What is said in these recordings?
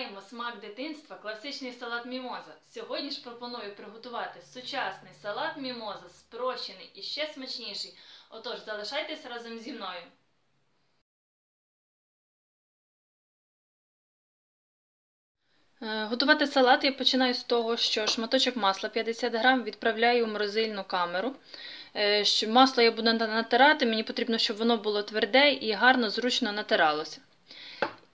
Повертаємо смак дитинства, класичний салат мімоза. Сьогодні ж пропоную приготувати сучасний салат мімоза, спрощений і ще смачніший. Отож, залишайтесь разом зі мною. Е, Готувати салат я починаю з того, що шматочок масла 50 грам відправляю в морозильну камеру. Е, Масло я буду натирати, мені потрібно, щоб воно було тверде і гарно, зручно натиралося.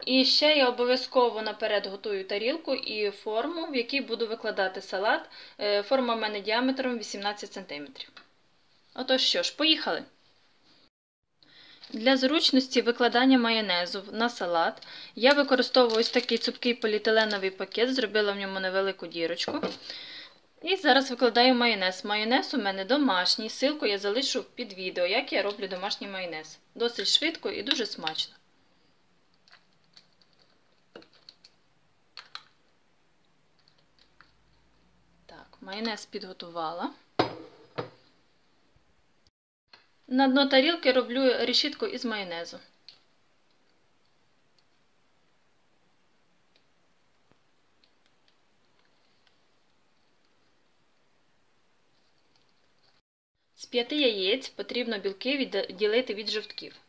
І ще я обов'язково наперед готую тарілку і форму, в якій буду викладати салат. Е, Форма в мене діаметром 18 см. Отож що ж, поїхали! Для зручності викладання майонезу на салат я використовую ось такий цупкий поліетиленовий пакет, зробила в ньому невелику дірочку. І зараз викладаю майонез. Майонез у мене домашній. Силку я залишу під відео, як я роблю домашній майонез. Досить швидко і дуже смачно. Так, майонез підготувала. На дно тарілки роблю решітку із майонезу. З п'яти яєць потрібно білки відділити від жовтків.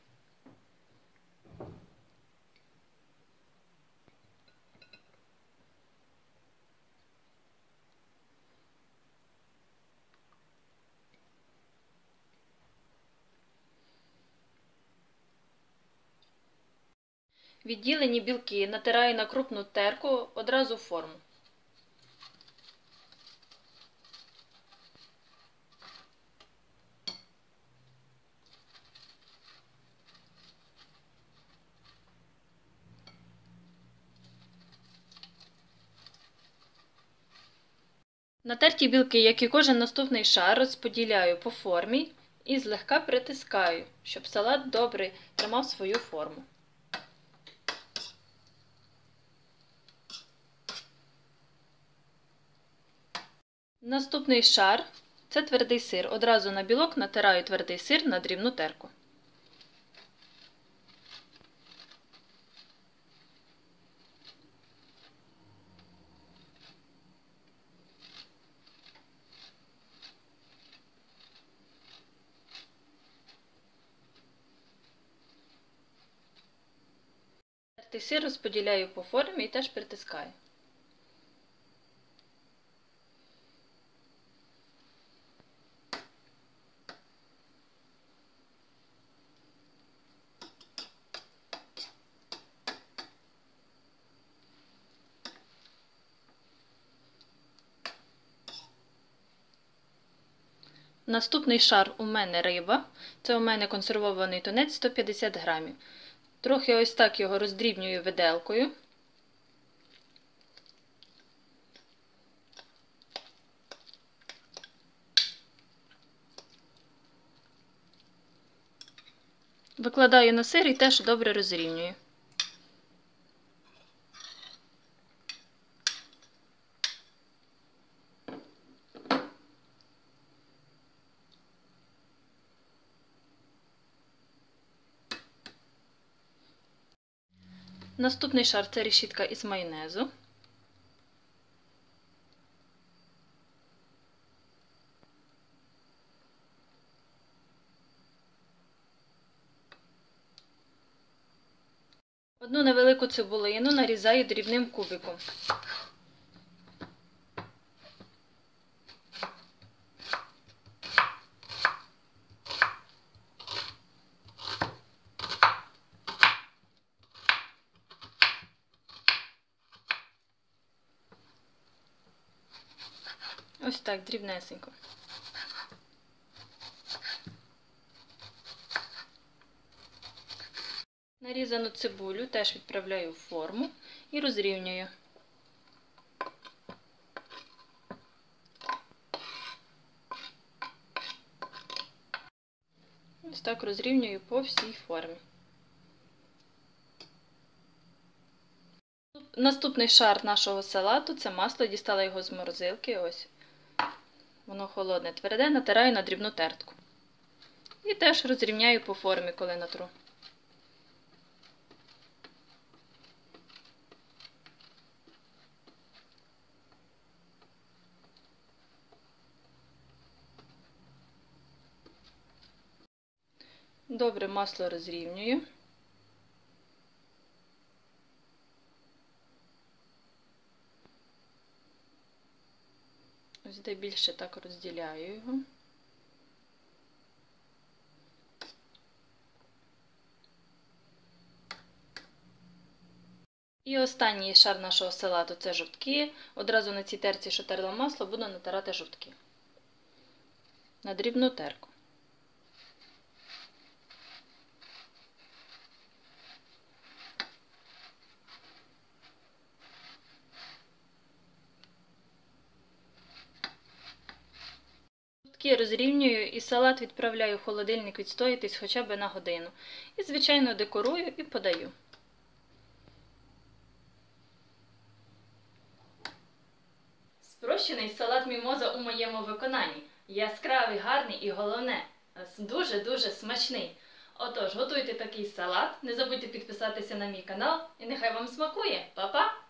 Відділені білки натираю на крупну терку одразу в форму. Натерті білки, як і кожен наступний шар, розподіляю по формі і злегка притискаю, щоб салат добре тримав свою форму. Наступний шар це твердий сир. Одразу на білок натираю твердий сир на дрібну терку. Тертий сир розподіляю по формі і теж притискаю. Наступний шар у мене риба. Це у мене консервований тунець 150 грамів. Трохи ось так його роздрібнюю виделкою. Викладаю на сир і теж добре розрівнюю. Наступний шар це решітка із майонезу. Одну невелику цибулину нарізаю дрібним кубиком. Ось так, дрібнесенько. Нарізану цибулю теж відправляю в форму і розрівнюю. Ось так розрівнюю по всій формі. Наступний шар нашого салату це масло, дістала його з морозилки. Ось воно холодне, тверде, натираю на дрібну тертку. І теж розрівняю по формі, коли натру. Добре масло розрівнюю. Ось де більше так розділяю його. І останній шар нашого салату це жовтки. Одразу на цій терці, що терла масло, буду натирати жовтки. На дрібну терку. Жовтки розрівнюю і салат відправляю в холодильник відстоїтись хоча б на годину. І, звичайно, декорую і подаю. Спрощений салат мімоза у моєму виконанні. Яскравий, гарний і головне, дуже-дуже смачний. Отож, готуйте такий салат, не забудьте підписатися на мій канал і нехай вам смакує. Па-па!